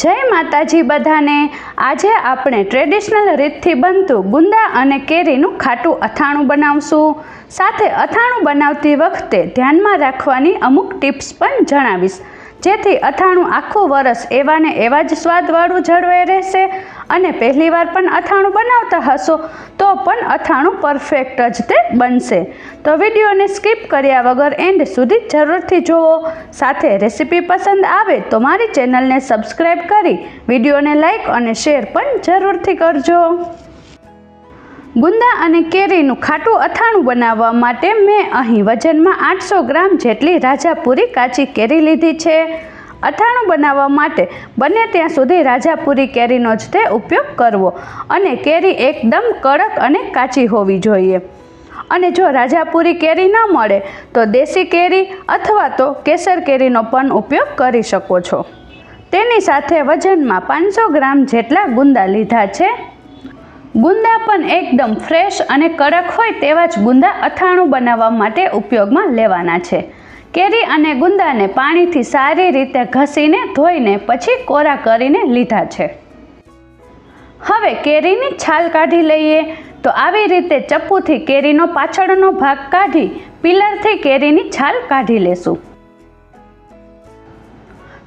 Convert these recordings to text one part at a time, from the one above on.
જય માતાજી બધાને. આજે આપણે ટ્રેડિશનલ રીતથી બનતું ગુંદા અને કેરીનું ખાટું અથાણું બનાવશું. સાથે અથાણું બનાવતી વખતે ધ્યાનમાં રાખવાની અમુક ટિપ્સ પણ જણાવીશ. જેથી અથાણું આખું વરસ એવા ને એવા જ સ્વાદવાળું જળવાઈ રહેશે અને પહેલીવાર પણ અથાણું બનાવતા હશો, તો પણ અથાણું પરફેક્ટ જ તે બનશે. તો વિડીયોને સ્કીપ કર્યા વગર એન્ડ સુધી જરૂરથી જુઓ. સાથે રેસીપી પસંદ આવે તો મારી ચેનલને સબસ્ક્રાઈબ કરી વિડીયોને લાઇક અને શેર પણ જરૂરથી કરજો. ગુંદા અને કેરીનું ખાટું અથાણું બનાવવા માટે મેં અહીં વજનમાં આઠસો ગ્રામ જેટલી રાજાપુરી કાચી કેરી લીધી છે. અથાણું બનાવવા માટે બને ત્યાં સુધી રાજાપુરી કેરીનો જ તે ઉપયોગ કરવો અને કેરી એકદમ કડક અને કાચી હોવી જોઈએ. અને જો રાજાપુરી કેરી ન મળે તો દેશી કેરી અથવા તો કેસર કેરીનો પણ ઉપયોગ કરી શકો છો. તેની સાથે વજનમાં પાંચસો ગ્રામ જેટલા ગુંદા લીધા છે. ગુંદા પણ એકદમ ફ્રેશ અને કડક હોય તેવા જ ગુંદા અથાણું બનાવવા માટે ઉપયોગમાં લેવાના છે. કેરી અને ગુંદાને પાણીથી સારી રીતે ઘસીને ધોઈને પછી કોરા કરીને લીધા છે. હવે કેરીની છાલ કાઢી લઈએ. તો આવી રીતે ચપ્પુથી કેરીનો પાછળનો ભાગ કાઢી પિલરથી કેરીની છાલ કાઢી લેશું.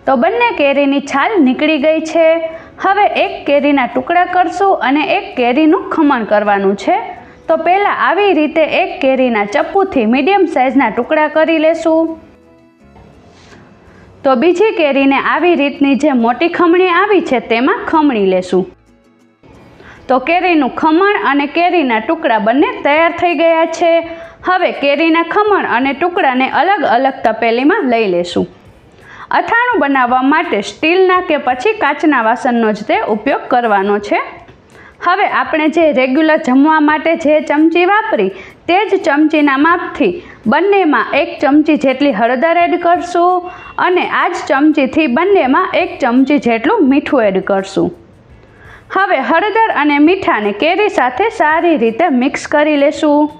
તો બંને કેરીની છાલ નીકળી ગઈ છે. હવે એક કેરીના ટુકડા કરશું અને એક કેરીનું ખમણ કરવાનું છે. તો પહેલાં આવી રીતે એક કેરીના ચપ્પુથી મીડિયમ સાઇઝના ટુકડા કરી લેશું. તો બીજી કેરીને આવી રીતની જે મોટી ખમણી આવી છે તેમાં ખમણી લેશું. તો કેરીનું ખમણ અને કેરીના ટુકડા બંને તૈયાર થઈ ગયા છે. હવે કેરીના ખમણ અને ટુકડાને અલગ અલગ તપેલીમાં લઈ લેશું. અથાણું બનાવવા માટે સ્ટીલના કે પછી કાચના વાસણનો જ તે ઉપયોગ કરવાનો છે. હવે આપણે જે રેગ્યુલર જમવા માટે જે ચમચી વાપરી, તે જ ચમચીના માપથી બંનેમાં એક ચમચી જેટલી હળદર એડ કરશું અને આ જ ચમચીથી બંનેમાં એક ચમચી જેટલું મીઠું એડ કરશું. હવે હળદર અને મીઠાને કેરી સાથે સારી રીતે મિક્સ કરી લેશું.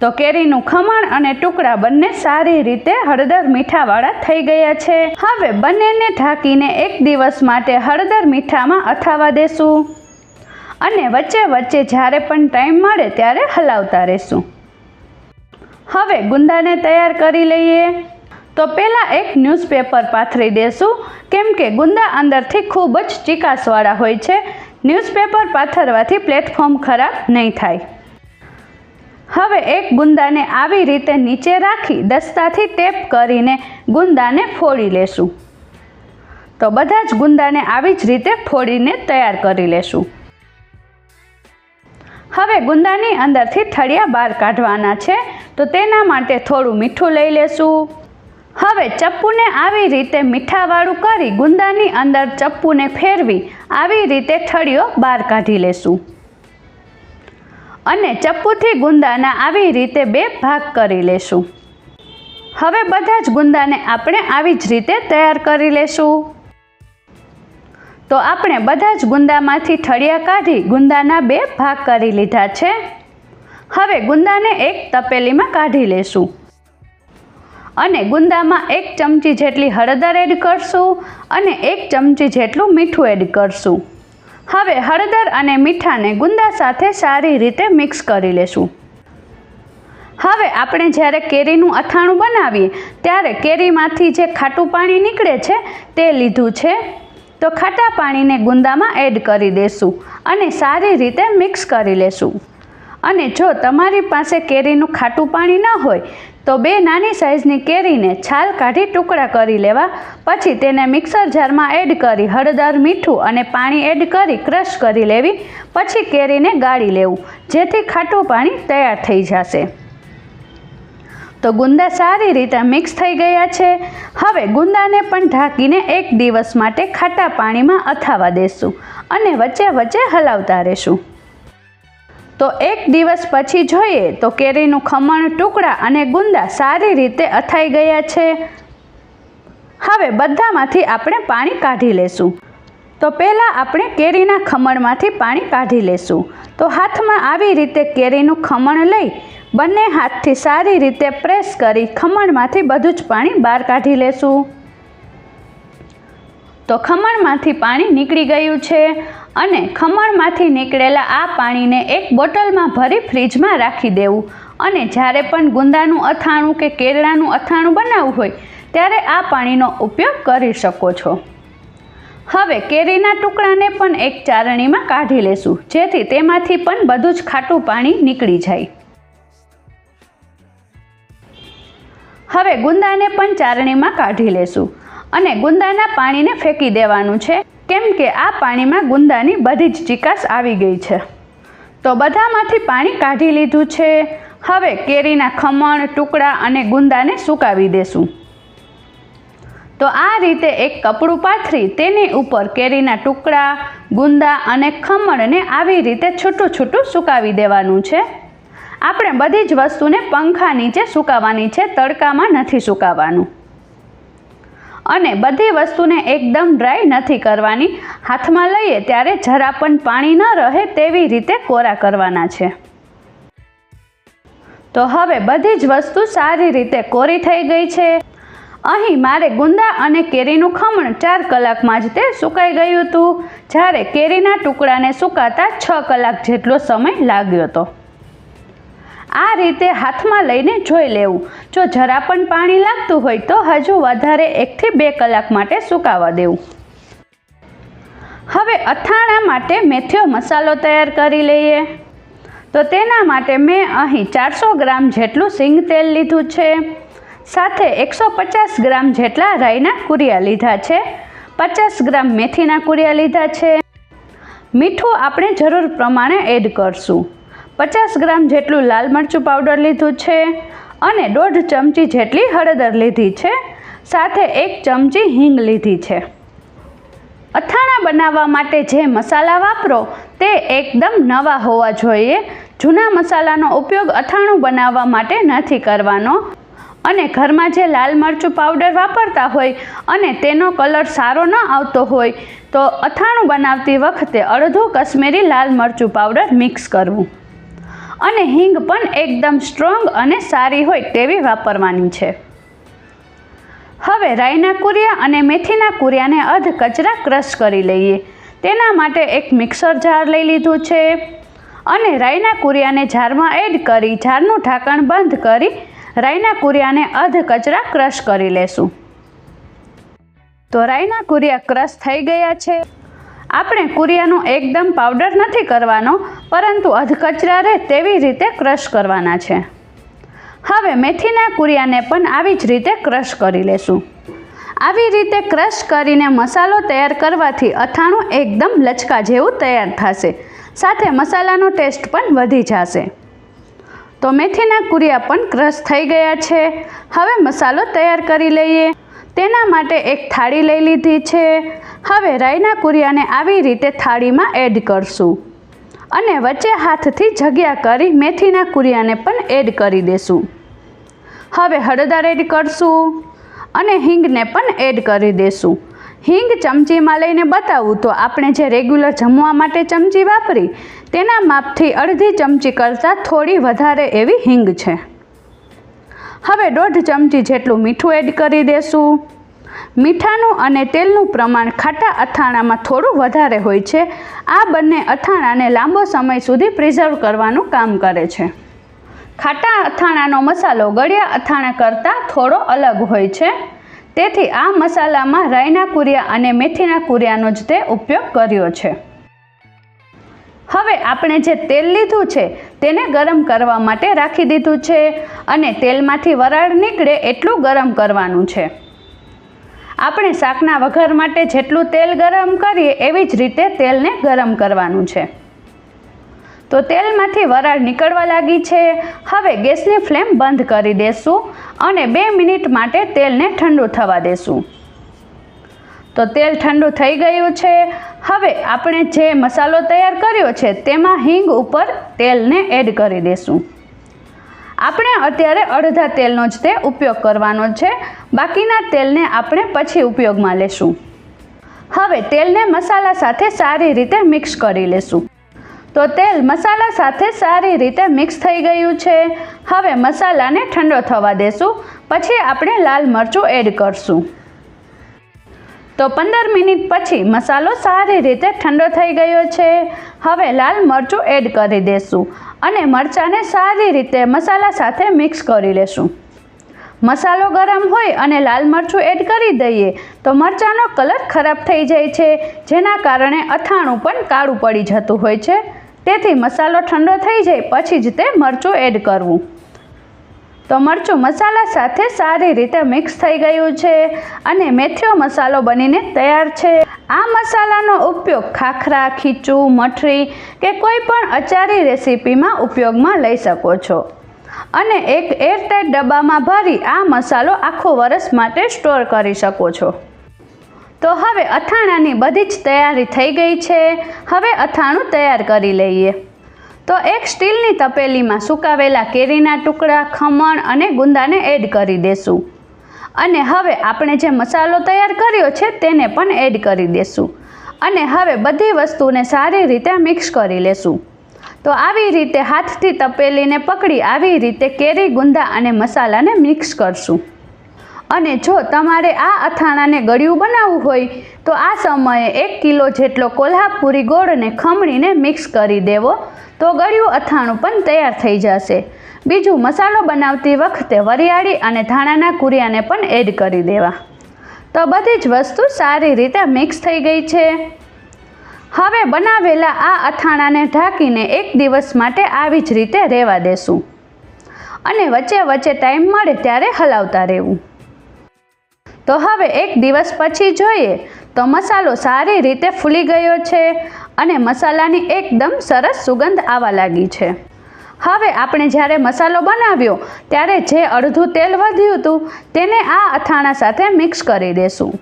તો કેરીનું ખમણ અને ટુકડા બંને સારી રીતે હળદર મીઠાવાળા થઈ ગયા છે. હવે બંનેને ઢાંકીને એક દિવસ માટે હળદર મીઠામાં અથાવા દેશું. અને વચ્ચે વચ્ચે જ્યારે પણ ટાઈમ મળે ત્યારે હલાવતા રહેશું. હવે ગુંદાને તૈયાર કરી લઈએ. તો પહેલાં એક ન્યૂઝપેપર પાથરી દેશું. કેમ કે ગુંદા અંદરથી ખૂબ જ ચીકાસવાળા હોય છે. ન્યૂઝપેપર પાથરવાથી પ્લેટફોર્મ ખરાબ નહીં થાય. હવે એક ગુંદાને આવી રીતે નીચે રાખી દસ્તાથી ટેપ કરીને ગુંદાને ફોડી લેશું. તો બધા જ ગુંદાને આવી જ રીતે ફોડીને તૈયાર કરી લેશું. હવે ગુંદાની અંદરથી થળિયા બહાર કાઢવાના છે, તો તેના માટે થોડું મીઠું લઈ લેશું. હવે ચપ્પુને આવી રીતે મીઠાવાળું કરી ગુંદાની અંદર ચપ્પુને ફેરવી આવી રીતે થળીઓ બહાર કાઢી લેશું. અને ચપ્પુથી ગુંદાના આવી રીતે બે ભાગ કરી લેશું. હવે બધા જ ગુંદાને આપણે આવી જ રીતે તૈયાર કરી લેશું. તો આપણે બધા જ ગુંદામાંથી ઠળિયા કાઢી ગુંદાના બે ભાગ કરી લીધા છે. હવે ગુંદાને એક તપેલીમાં કાઢી લેશું. અને ગુંદામાં એક ચમચી જેટલી હળદર એડ કરશું અને એક ચમચી જેટલું મીઠું એડ કરશું. હવે હળદર અને મીઠાને ગુંદા સાથે સારી રીતે મિક્સ કરી લેશું. હવે આપણે જ્યારે કેરીનું અથાણું બનાવીએ, ત્યારે કેરીમાંથી જે ખાટું પાણી નીકળે છે, તે લીધું છે. તો ખાટા પાણીને ગુંદામાં એડ કરી દેશું અને સારી રીતે મિક્સ કરી લેશું. અને જો તમારી પાસે કેરીનું ખાટું પાણી ન હોય તો બે નાની સાઇઝની કેરીને છાલ કાઢી ટુકડા કરી લેવા, પછી તેને મિક્સર જારમાં એડ કરી હળદર, મીઠું અને પાણી એડ કરી ક્રશ કરી લેવી, પછી કેરીને ગાળી લેવું, જેથી ખાટું પાણી તૈયાર થઈ જશે. તો ગુંદા સારી રીતે મિક્સ થઈ ગયા છે. હવે ગુંદાને પણ ઢાંકીને એક દિવસ માટે ખાટા પાણીમાં અથાવા દેશું અને વચ્ચે વચ્ચે હલાવતા રહેશું. તો એક દિવસ પછી જોઈએ તો કેરીનું ખમણ ટુકડા અને ગુંદા સારી રીતે અથાઈ ગયા છે. હવે બધામાંથી આપણે પાણી કાઢી લેશું. તો પહેલાં આપણે કેરીના ખમણમાંથી પાણી કાઢી લેશું. તો હાથમાં આવી રીતે કેરીનું ખમણ લઈ બંને હાથથી સારી રીતે પ્રેસ કરી ખમણમાંથી બધું જ પાણી બહાર કાઢી લેશું. તો ખમણમાંથી પાણી નીકળી ગયું છે અને ખમણમાંથી નીકળેલા આ પાણીને એક બોટલમાં ભરી ફ્રીજમાં રાખી દેવું. અને જ્યારે પણ ગુંદાનું અથાણું કે કેળાનું અથાણું બનાવવું હોય, ત્યારે આ પાણીનો ઉપયોગ કરી શકો છો. હવે કેરીના ટુકડાને પણ એક ચારણીમાં કાઢી લેશું, જેથી તેમાંથી પણ બધું જ ખાટું પાણી નીકળી જાય. હવે ગુંદાને પણ ચારણીમાં કાઢી લેશું. અને ગુંદાના પાણીને ફેંકી દેવાનું છે. કેમ કે આ પાણીમાં ગુંદાની બધી જ ચિકાસ આવી ગઈ છે. તો બધામાંથી પાણી કાઢી લીધું છે. હવે કેરીના ખમણ, ટુકડા અને ગુંદાને સુકાવી દેશું. તો આ રીતે એક કપડું પાથરી તેની ઉપર કેરીના ટુકડા, ગુંદા અને ખમણને આવી રીતે છૂટું છૂટું સુકાવી દેવાનું છે. આપણે બધી જ વસ્તુને પંખા નીચે સુકાવવાની છે, તડકામાં નથી સુકાવવાનું અને બધી વસ્તુને એકદમ ડ્રાય નથી કરવાની. હાથમાં લઈએ ત્યારે જરા પણ પાણી ન રહે તેવી રીતે કોરા કરવાના છે. તો હવે બધી જ વસ્તુ સારી રીતે કોરી થઈ ગઈ છે. અહીં મારે ગુંદા અને કેરીનું ખમણ ચાર કલાકમાં જ તે સુકાઈ ગયું હતું. જ્યારે કેરીના ટુકડાને સુકાતા છ કલાક જેટલો સમય લાગ્યો હતો. આ રીતે હાથમાં લઈને જોઈ લેવું. જો જરા પણ પાણી લાગતું હોય તો હજુ વધારે એકથી બે કલાક માટે સુકાવા દેવું. હવે અથાણા માટે મેથીઓ મસાલો તૈયાર કરી લઈએ. તો તેના માટે મેં અહીં ચારસો ગ્રામ જેટલું સિંગ તેલ લીધું છે. સાથે એકસો પચાસ ગ્રામ જેટલા રાઈના કુરિયા લીધા છે. પચાસ ગ્રામ મેથીના કુરિયા લીધા છે. મીઠું આપણે જરૂર પ્રમાણે એડ કરશું. પચાસ ગ્રામ જેટલું લાલ મરચું પાવડર લીધું છે અને દોઢ ચમચી જેટલી હળદર લીધી છે. સાથે એક ચમચી હિંગ લીધી છે. અથાણા બનાવવા માટે જે મસાલા વાપરો તે એકદમ નવા હોવા જોઈએ. જૂના મસાલાનો ઉપયોગ અથાણું બનાવવા માટે નથી કરવાનો. અને ઘરમાં જે લાલ મરચું પાવડર વાપરતા હોય અને તેનો કલર સારો ન આવતો હોય તો અથાણું બનાવતી વખતે અડધું કશ્મીરી લાલ મરચું પાવડર મિક્સ કરવું. અને હિંગ પણ એકદમ સ્ટ્રોંગ અને સારી હોય તેવી વાપરવાની છે. હવે રાઈના કુરિયા અને મેથીના કુરિયાને અધ કચરા ક્રશ કરી લઈએ. તેના માટે એક મિક્સર જાર લઈ લીધું છે અને રાઈના કુરિયાને જારમાં એડ કરી જારનું ઢાંકણ બંધ કરી રાઈના કુરિયાને અધ કચરા ક્રશ કરી લેશું. તો રાઈના કુરિયા ક્રશ થઈ ગયા છે. આપણે કુરિયાનો એકદમ પાવડર નથી કરવાનો, પરંતુ અધકચરા રહે તેવી રીતે ક્રશ કરવાના છે. હવે મેથીના કુરિયાને પણ આવી જ રીતે ક્રશ કરી લેશું. આવી રીતે ક્રશ કરીને મસાલો તૈયાર કરવાથી અથાણું એકદમ લચકા જેવું તૈયાર થશે. સાથે મસાલાનો ટેસ્ટ પણ વધી જશે. તો મેથીના કુરિયા પણ ક્રશ થઈ ગયા છે. હવે મસાલો તૈયાર કરી લઈએ. તેના માટે એક થાળી લઈ લીધી છે. હવે રાઈના કુરિયાને આવી રીતે થાળીમાં એડ કરશું. અને વચ્ચે હાથથી જગ્યા કરી મેથીના કુરિયાને પણ એડ કરી દેશું. હવે હળદર એડ કરશું અને હિંગને પણ એડ કરી દેશું. હિંગ ચમચીમાં લઈને બતાવું તો આપણે જે રેગ્યુલર જમવા માટે ચમચી વાપરી તેના માપથી અડધી ચમચી કરતાં થોડી વધારે એવી હિંગ છે. હવે દોઢ ચમચી જેટલું મીઠું એડ કરી દેશું. મીઠાનું અને તેલનું પ્રમાણ ખાટા અથાણામાં થોડું વધારે હોય છે. આ બંને અથાણાને લાંબો સમય સુધી પ્રિઝર્વ કરવાનું કામ કરે છે. ખાટા અથાણાનો મસાલો ગળ્યા અથાણા કરતાં થોડો અલગ હોય છે. તેથી આ મસાલામાં રાઈના કુરિયા અને મેથીના કુરિયાનો જ તે ઉપયોગ કર્યો છે. હવે આપણે જે તેલ લીધું છે તેને ગરમ કરવા માટે રાખી દીધું છે અને તેલમાંથી વરાળ નીકળે એટલું ગરમ કરવાનું છે. આપણે શાકના વઘાર માટે જેટલું તેલ ગરમ કરીએ એવી જ રીતે તેલને ગરમ કરવાનું છે. તો તેલમાંથી વરાળ નીકળવા લાગી છે. હવે ગેસની ફ્લેમ બંધ કરી દેશું અને બે મિનિટ માટે તેલને ઠંડુ થવા દેશું. તો તેલ ઠંડુ થઈ ગયું છે. હવે આપણે જે મસાલો તૈયાર કર્યો છે તેમાં હિંગ ઉપર તેલને એડ કરી દેશું. આપણે અત્યારે અડધા તેલનો જ તે ઉપયોગ કરવાનો છે. બાકીના તેલને આપણે પછી ઉપયોગમાં લેશું. હવે તેલને મસાલા સાથે સારી રીતે મિક્સ કરી લેશું. તો તેલ મસાલા સાથે સારી રીતે મિક્સ થઈ ગયું છે. હવે મસાલાને ઠંડો થવા દેશું. પછી આપણે લાલ મરચું એડ કરશું. તો પંદર મિનિટ પછી મસાલો સારી રીતે ઠંડો થઈ ગયો છે. હવે લાલ મરચું એડ કરી દેશું અને મરચાંને સારી રીતે મસાલા સાથે મિક્સ કરી લેશું. મસાલો ગરમ હોય અને લાલ મરચું એડ કરી દઈએ તો મરચાંનો કલર ખરાબ થઈ જાય છે, જેના કારણે અથાણું પણ કાળું પડી જતું હોય છે. તેથી મસાલો ઠંડો થઈ જાય પછી જ તે મરચું એડ કરવું. તો મરચું મસાલા સાથે સારી રીતે મિક્સ થઈ ગયું છે અને મેથીઓ મસાલો બનીને તૈયાર છે. આ મસાલાનો ઉપયોગ ખાખરા, ખીચું, મઠરી કે કોઈ પણ અચારી રેસીપીમાં ઉપયોગમાં લઈ શકો છો. અને એક એરટાઈટ ડબ્બામાં ભરી આ મસાલો આખો વરસ માટે સ્ટોર કરી શકો છો. તો હવે અથાણાની બધી જ તૈયારી થઈ ગઈ છે. હવે અથાણું તૈયાર કરી લઈએ. તો એક સ્ટીલની તપેલીમાં સુકાવેલા કેરીના ટુકડા, ખમણ અને ગુંદાને એડ કરી દેશું. અને હવે આપણે જે મસાલો તૈયાર કર્યો છે તેને પણ એડ કરી દેશું. અને હવે બધી વસ્તુને સારી રીતે મિક્સ કરી લેશું. તો આવી રીતે હાથથી તપેલીને પકડી, આવી રીતે કેરી, ગુંદા અને મસાલાને મિક્સ કરશું. અને જો તમારે આ અથાણાને ગળ્યું બનાવવું હોય, તો આ સમયે એક કિલો જેટલો કોલ્હાપુરી ગોળને ખમણીને મિક્સ કરી દેવો. તો ગળ્યું અથાણું પણ તૈયાર થઈ જશે. બીજું મસાલો બનાવતી વખતે વરિયાળી અને ધાણાના કુરિયાને પણ એડ કરી દેવા. તો બધી જ વસ્તુ સારી રીતે મિક્સ થઈ ગઈ છે. હવે બનાવેલા આ અથાણાને ઢાંકીને એક દિવસ માટે આવી જ રીતે રહેવા દેશું. અને વચ્ચે વચ્ચે ટાઈમ મળે ત્યારે હલાવતા રહેવું. તો હવે એક દિવસ પછી જોઈએ તો મસાલો સારી રીતે ફૂલી ગયો છે અને મસાલાની એકદમ સરસ સુગંધ આવવા લાગી છે. હવે આપણે જ્યારે મસાલો બનાવ્યો ત્યારે જે અડધું તેલ વધ્યું હતું તેને આ અથાણા સાથે મિક્સ કરી દેશું.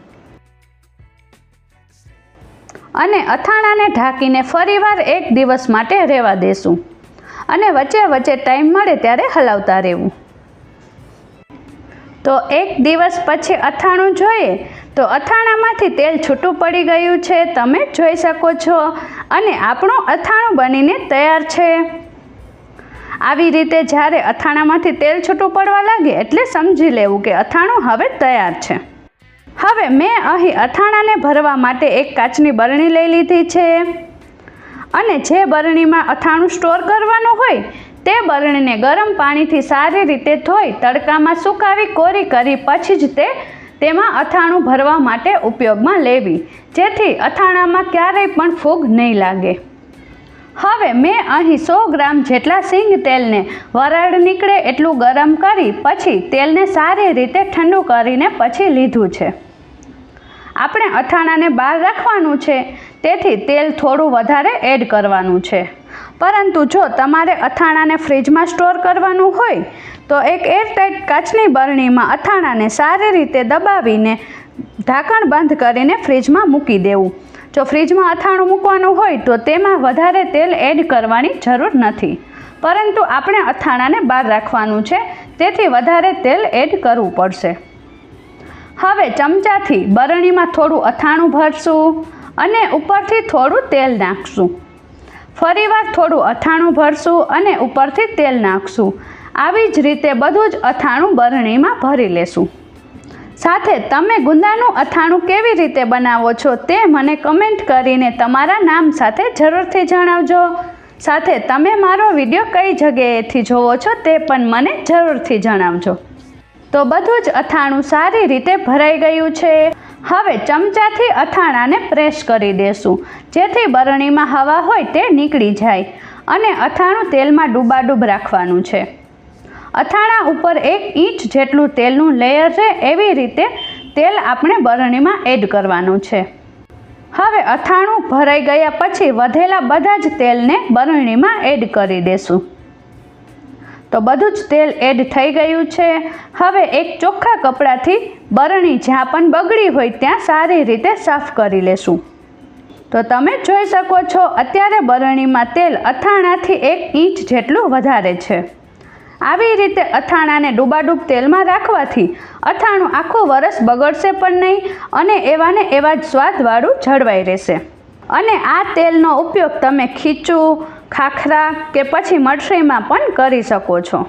અને અથાણાને ઢાંકીને ફરીવાર એક દિવસ માટે રહેવા દેશું. અને વચ્ચે વચ્ચે ટાઈમ મળે ત્યારે હલાવતા રહેવું. તો એક દિવસ પછી અથાણું જોઈએ તો અથાણામાંથી તેલ છૂટું પડી ગયું છે. તમે જોઈ શકો છો. અને આપણું અથાણું બનીને તૈયાર છે. આવી રીતે જ્યારે અથાણામાંથી તેલ છૂટું પડવા લાગે એટલે સમજી લેવું કે અથાણું હવે તૈયાર છે. હવે મેં અહીં અથાણાને ભરવા માટે એક કાચની બરણી લઈ લીધી છે. અને જે બરણીમાં અથાણું સ્ટોર કરવાનું હોય તે બરણીને ગરમ પાણીથી સારી રીતે ધોઈ તડકામાં સુકાવી કોરી કરી પછી જ તે તેમાં અથાણું ભરવા માટે ઉપયોગમાં લેવી. જેથી અથાણામાં ક્યારેય પણ ફૂગ નહીં લાગે. હવે મેં અહીં સો ગ્રામ જેટલા સિંગ તેલને વરાળ નીકળે એટલું ગરમ કરી પછી તેલને સારી રીતે ઠંડુ કરીને પછી લીધું છે. આપણે અથાણાને બહાર રાખવાનું છે. તેથી તેલ થોડું વધારે એડ કરવાનું છે. પરંતુ જો તમારે અથાણાને ફ્રીજમાં સ્ટોર કરવાનું હોય, તો એક એરટાઇટ કાચની બરણીમાં અથાણાને સારી રીતે દબાવીને ઢાંકણ બંધ કરીને ફ્રીજમાં મૂકી દેવું. જો ફ્રીજમાં અથાણું મૂકવાનું હોય, તો તેમાં વધારે તેલ એડ કરવાની જરૂર નથી. પરંતુ આપણે અથાણાને બહાર રાખવાનું છે, તેથી વધારે તેલ એડ કરવું પડશે. હવે ચમચાથી બરણીમાં થોડું અથાણું ભરશું અને ઉપરથી થોડું તેલ નાખશું. ફરીવાર થોડું અથાણું ભરશું અને ઉપરથી તેલ નાખશું. આવી જ રીતે બધું જ અથાણું બરણીમાં ભરી લેશું. સાથે તમે ગુંદાનું અથાણું કેવી રીતે બનાવો છો તે મને કમેન્ટ કરીને તમારા નામ સાથે જરૂરથી જણાવજો. સાથે તમે મારો વીડિયો કઈ જગ્યાએથી જોવો છો તે પણ મને જરૂરથી જણાવજો. તો બધું જ અથાણું સારી રીતે ભરાઈ ગયું છે. હવે ચમચાથી અથાણાને પ્રેસ કરી દેશું. જેથી બરણીમાં હવા હોય તે નીકળી જાય અને અથાણું તેલમાં ડૂબાડૂબ રાખવાનું છે. અથાણા ઉપર એક ઇંચ જેટલું તેલનું લેયર છે એવી રીતે તેલ આપણે બરણીમાં એડ કરવાનું છે. હવે અથાણું ભરાઈ ગયા પછી વધેલા બધા જ તેલને બરણીમાં એડ કરી દેશું. તો બધું જ તેલ એડ થઈ ગયું છે. હવે એક ચોખ્ખા કપડાથી બરણી જ્યાં પણ બગડી હોય ત્યાં સારી રીતે સાફ કરી લેશું. તો તમે જોઈ શકો છો, અત્યારે બરણીમાં તેલ અથાણાથી એક ઇંચ જેટલું વધારે છે. આવી રીતે અથાણાને ડૂબાડૂબ તેલમાં રાખવાથી અથાણું આખું વરસ બગડશે પણ નહીં અને એવાને એવા જ સ્વાદવાળું જળવાઈ રહેશે. અને આ તેલનો ઉપયોગ તમે ખીચું ખાખરા કે પછી મઠરીમાં પણ કરી શકો છો.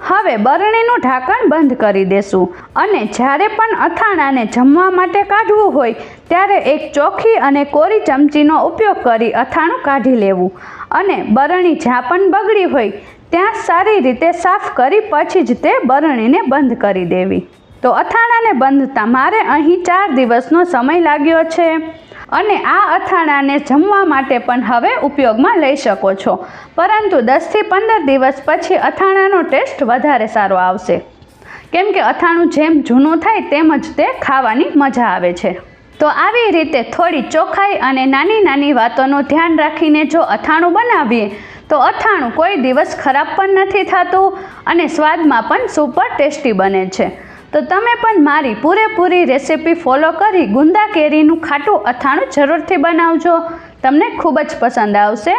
હવે બરણીનું ઢાંકણ બંધ કરી દેશું અને જ્યારે પણ અથાણાને જમવા માટે કાઢવું હોય ત્યારે એક ચોખ્ખી અને કોરી ચમચીનો ઉપયોગ કરી અથાણું કાઢી લેવું અને બરણી જ્યાં પણ બગડી હોય ત્યાં સારી રીતે સાફ કરી પછી જ તે બરણીને બંધ કરી દેવી. તો અથાણાને બંધતા મારે અહીં ચાર દિવસનો સમય લાગ્યો છે. અને આ અથાણાને જમવા માટે પણ હવે ઉપયોગમાં લઈ શકો છો. પરંતુ દસથી પંદર દિવસ પછી અથાણાનો ટેસ્ટ વધારે સારો આવશે. કેમ કે અથાણું જેમ જૂનું થાય તેમ જ તે ખાવાની મજા આવે છે. તો આવી રીતે થોડી ચોખ્ખાઈ અને નાની નાની વાતોનું ધ્યાન રાખીને જો અથાણું બનાવીએ, તો અથાણું કોઈ દિવસ ખરાબ પણ નથી થતું અને સ્વાદમાં પણ સુપર ટેસ્ટી બને છે. તો તમે પણ મારી પૂરેપૂરી રેસીપી ફોલો કરી ગુંદા કેરીનું ખાટું અથાણું જરૂરથી બનાવજો. તમને ખૂબ જ પસંદ આવશે.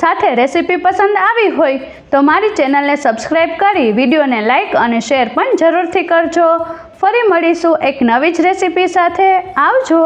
સાથે રેસીપી પસંદ આવી હોય તો મારી ચેનલને સબસ્ક્રાઈબ કરી વિડીયોને લાઇક અને શેર પણ જરૂરથી કરજો. ફરી મળીશું એક નવી જ રેસીપી સાથે. આવજો.